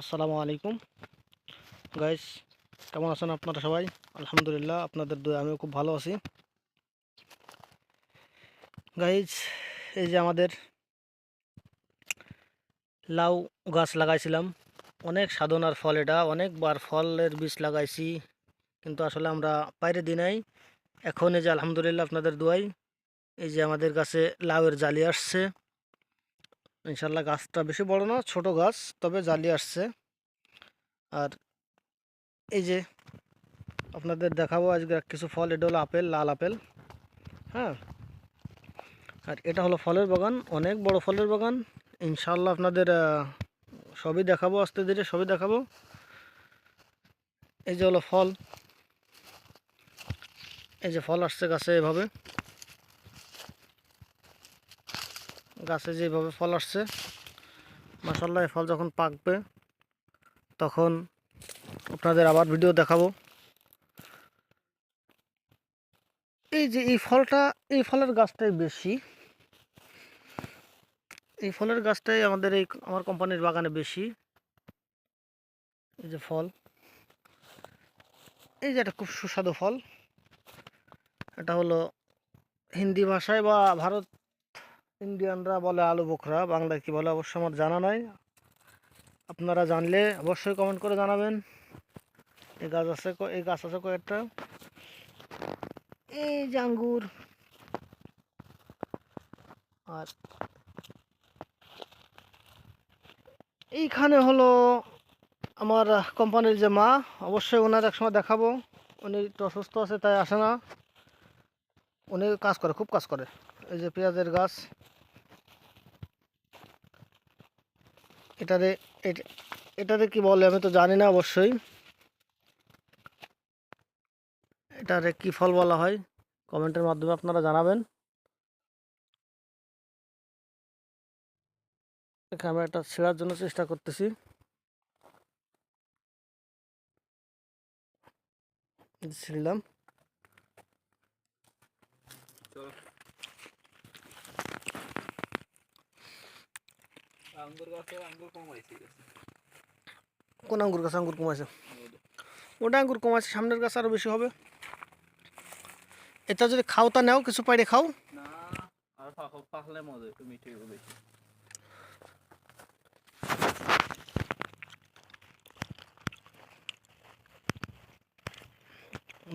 আসসালামু আলাইকুম। গাইস কেমন আছেন আপনারা সবাই? আলহামদুলিল্লাহ, আপনাদের দোয়া, আমিও খুব ভালো আছি। গাইজ এই যে আমাদের লাউ গাছ লাগাইছিলাম। অনেক সাধনার ফল এটা, অনেকবার ফলের বীজ লাগাইছি। কিন্তু আসলে আমরা বাইরে দিই নাই। এখন এই যে আলহামদুলিল্লাহ আপনাদের দোয়াই, এই যে আমাদের গাছে লাউয়ের জালি আসছে। ইনশাল্লাহ গাছটা বেশি বড় না, ছোট গাছ, তবে জালি আসছে। আর এই যে আপনাদের দেখাবো আজকে কিছু ফল, এটা হলো আপেল, লাল আপেল হ্যাঁ? আর এটা হলো ফলের বাগান, অনেক বড় ফলের বাগান। ইনশাল্লাহ আপনাদের সবই দেখাবো, আস্তে ধীরে সবই দেখাবো। এই যে হলো ফল। এই যে ফল আসছে গাছে এভাবে। গাছে যেভাবে ফল আসছে মাসাল্লাহ এই ফল যখন পাকবে, তখন আপনাদের আবার ভিডিও দেখাবো। এই যে এই ফলটা, এই ফলের গাছটাই বেশি। এই ফলের গাছটাই আমাদের এই আমার কোম্পানির বাগানে বেশি। এই যে ফল। এই যে একটা খুব সুস্বাদু ফল। এটা হলো হিন্দি ভাষায় বা ভারত ইন্ডিয়ানরা বলে আলু বোখরা, বাংলায় কি বলে অবশ্য আমার জানা নাই। আপনারা জানলে অবশ্যই কমেন্ট করে জানাবেন। এই গাছ আছে এই গাছ আছে কয়েকটা। এই যে আঙ্গুর। আর এইখানে হলো আমার কোম্পানির যে মা, অবশ্যই ওনার একসময় দেখাবো। উনি একটু অসুস্থ আছে, তাই আসে না। উনি কাজ করে, খুব কাজ করে। এই যে পেঁয়াজের গাছ। এটারে এট- এটারে কি বলে আমি তো জানি না অবশ্যই। এটারে কি ফল বলা হয়? কমেন্টের মাধ্যমে আপনারা জানাবেন। আমি একটা ছেঁড়ার জন্য চেষ্টা করতেছি। এই যে ছিঁড়লাম আঙ্গুর গাছে আঙ্গুর কমাইছি কোন আঙ্গুর গাছ আঙ্গুর কমাইছে ওটা আঙ্গুর কমাইছে সামনের গাছ আরও বেশি হবে। এটা যদি খাও তা নেও কিছু পাইরে খাও। না আর পাক মজা একটু মিঠে বেশি।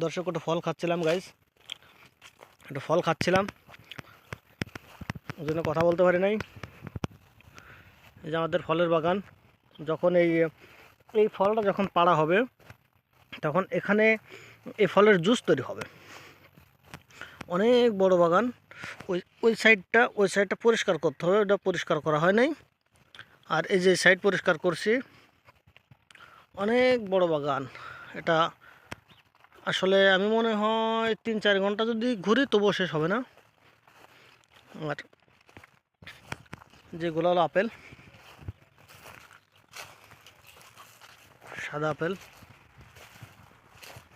দর্শক একটু ফল খাচ্ছিলাম গাইস একটা ফল খাচ্ছিলাম। ওই জন্য কথা বলতে পারি নাই। এই যে আমাদের ফলের বাগান, যখন এই এই ফলটা যখন পাড়া হবে, তখন এখানে এই ফলের জুস তৈরি হবে। অনেক বড় বাগান, ওই ওই সাইডটা ওই সাইডটা পরিষ্কার করতে হবে, ওটা পরিষ্কার করা হয় নাই। আর এই যে সাইড পরিষ্কার করছি, অনেক বড় বাগান। এটা আসলে আমি মনে হয় তিন চার ঘণ্টা যদি ঘুরি তবুও শেষ হবে না। আর যেগুলো হলো আপেল সাদা আপেল।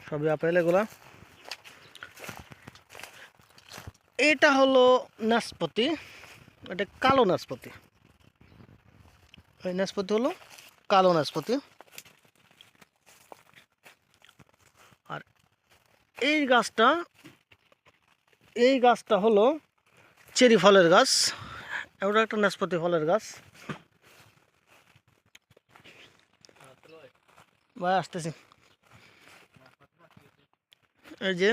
সবই আপেল এগুলা। এটা হলো নাশপাতি, এটা কালো নাশপাতি। এই নাশপাতি হলো কালো নাশপাতি। আর এই গাছটা এই গাছটা হলো চেরি ফলের গাছ। ওটা একটা নাশপাতি ফলের গাছ। ভাই, আসতেছি। এই যে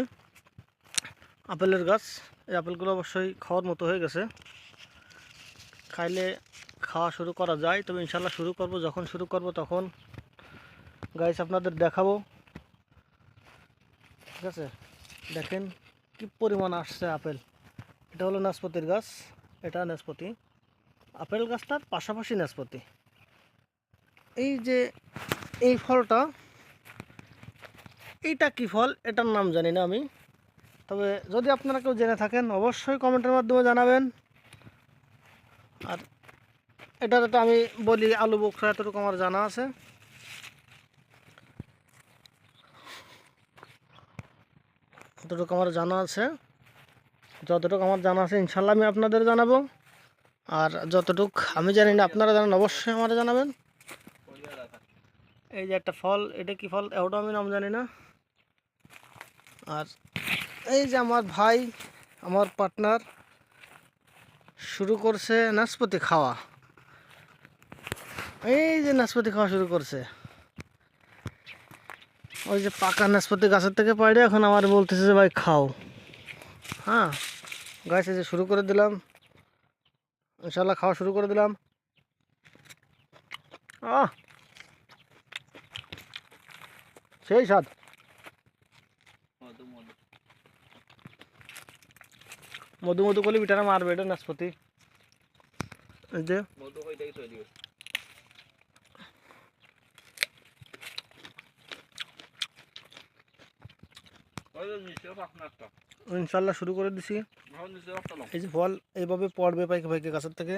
আপেলের গাছ, এই আপেলগুলো অবশ্যই খাওয়ার মতো হয়ে গেছে। খাইলে খাওয়া শুরু করা যায়, তবে ইনশাল্লাহ শুরু করব, যখন শুরু করব তখন গাইস আপনাদের দেখাবো। ঠিক আছে? দেখেন কি পরিমাণ আসছে আপেল। এটা হলো নাশপাতির গাছ, এটা নাশপাতি। আপেল গাছটার পাশাপাশি নাশপাতি। এই যে এই ফলটা, এইটা কি ফল? এটার নাম জানি না আমি। তবে যদি আপনারা কেউ জেনে থাকেন, অবশ্যই কমেন্টের মাধ্যমে জানাবেন। আর এটার তো আমি বলি, আলু বোখরা এতটুকু আমার জানা আছে। এতটুকু আমার জানা আছে। যতটুকু আমার জানা আছে, ইনশাল্লাহ আমি আপনাদের জানাব। আর যতটুকু আমি জানি না, আপনারা জানেন, অবশ্যই আমার জানাবেন। এই যে একটা ফল, এটা কি ফল? ওটা আমি নাম জানি না। আর এই যে আমার ভাই, আমার পার্টনার শুরু করছে নাশপাতি খাওয়া। এই যে নাশপাতি খাওয়া শুরু করছে। ওই যে পাকা নাশপাতি গাছের থেকে পাইলে এখন আমার বলতেছে যে, ভাই, খাও। হ্যাঁ গাছ যে শুরু করে দিলাম ইনশাল্লাহ খাওয়া শুরু করে দিলাম। আহ! সেই স্বাদ। মধু মধু করলে বিটারা মারবে, এটা নাশপাতি। এই যে। ইনশাল্লাহ শুরু করে দিছি। এই যে ফল এইভাবে পড়বে পাইকে পাইকে গাছের থেকে।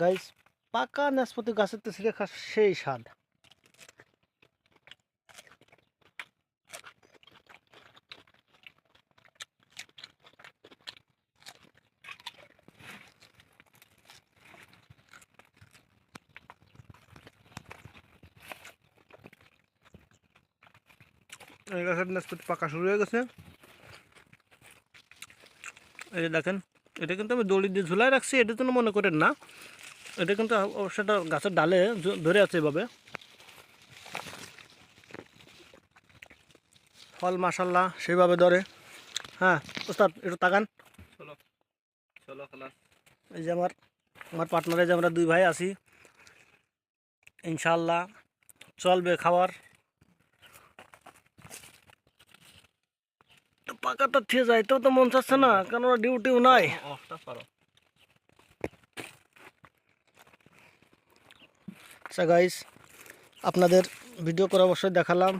গাইস, পাকা নাশপাতি গাছের থেকে ছিঁড়ে খা সেই স্বাদ। এই গাছের নাশপাতি পাকা শুরু হয়ে গেছে। এই দেখেন এটা কিন্তু আমি দড়ি দিয়ে ঝুলাই রাখছি এটা তো মনে করেন না। এটা কিন্তু অবশ্যটা গাছের ডালে ধরে আছে এভাবে। ফল মাসাল্লাহ সেইভাবে ধরে। হ্যাঁ ওস্তাদ একটু তাকান। চলো চলো এই যে আমার আমার পার্টনারে যে আমরা দুই ভাই আছি। ইনশাল্লাহ চলবে খাবার তো পাকাটা থেকে যাইতেও তো মন চাচ্ছে না কেন ডিউটিও নাই। আচ্ছা গাইস আপনাদের ভিডিও করে অবশ্যই দেখালাম।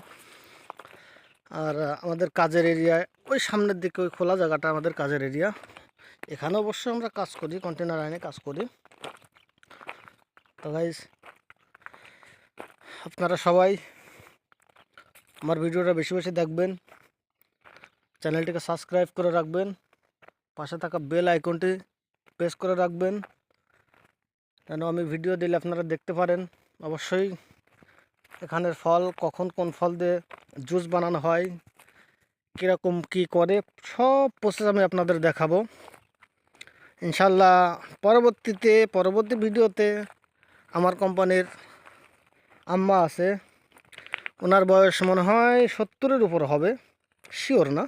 আর আমাদের কাজের এরিয়ায় ওই সামনের দিকে ওই খোলা জায়গাটা আমাদের কাজের এরিয়া এখানে অবশ্যই আমরা কাজ করি কন্টেনার আইনে কাজ করি। তো গাইস আপনারা সবাই আমার ভিডিওটা বেশি বেশি দেখবেন। চ্যানেলটিকে সাবস্ক্রাইব করে রাখবেন। পাশে থাকা বেল আইকনটি প্রেস করে রাখবেন। যেন আমি ভিডিও দিলে আপনারা দেখতে পারেন। অবশ্যই এখানের ফল কখন কোন ফল দিয়ে জুস বানানো হয়, কীরকম কি করে, সব প্রসেস আমি আপনাদের দেখাবো। ইনশাল্লাহ পরবর্তীতে, পরবর্তী ভিডিওতে আমার কোম্পানির আম্মা আছে। ওনার বয়স মনে হয় সত্তরের উপর হবে। শিওর না?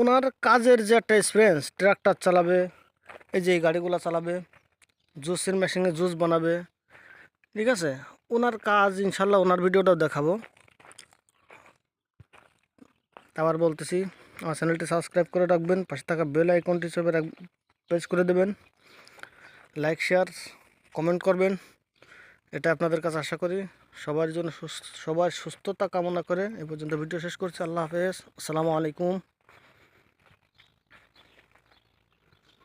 ওনার কাজের যে একটা এক্সপিরিয়েন্স ট্রাক্টর চালাবে, এই যে এই গাড়িগুলো চালাবে, জুসের মেশিনে জুস বানাবে, ঠিক আছে? ওনার কাজ ইনশাল্লাহ ওনার ভিডিওটাও দেখাবো। আবার বলতেছি, আমার চ্যানেলটি সাবস্ক্রাইব করে রাখবেন, পাশে থাকা বেল আইকনটি হিসেবে প্রেস করে দেবেন। লাইক শেয়ার কমেন্ট করবেন। এটা আপনাদের কাছে আশা করি। সবার জন্য সবার সুস্থতা কামনা করে এই পর্যন্ত ভিডিও শেষ করছি। আল্লাহ হাফেজ। আসসালামু আলাইকুম।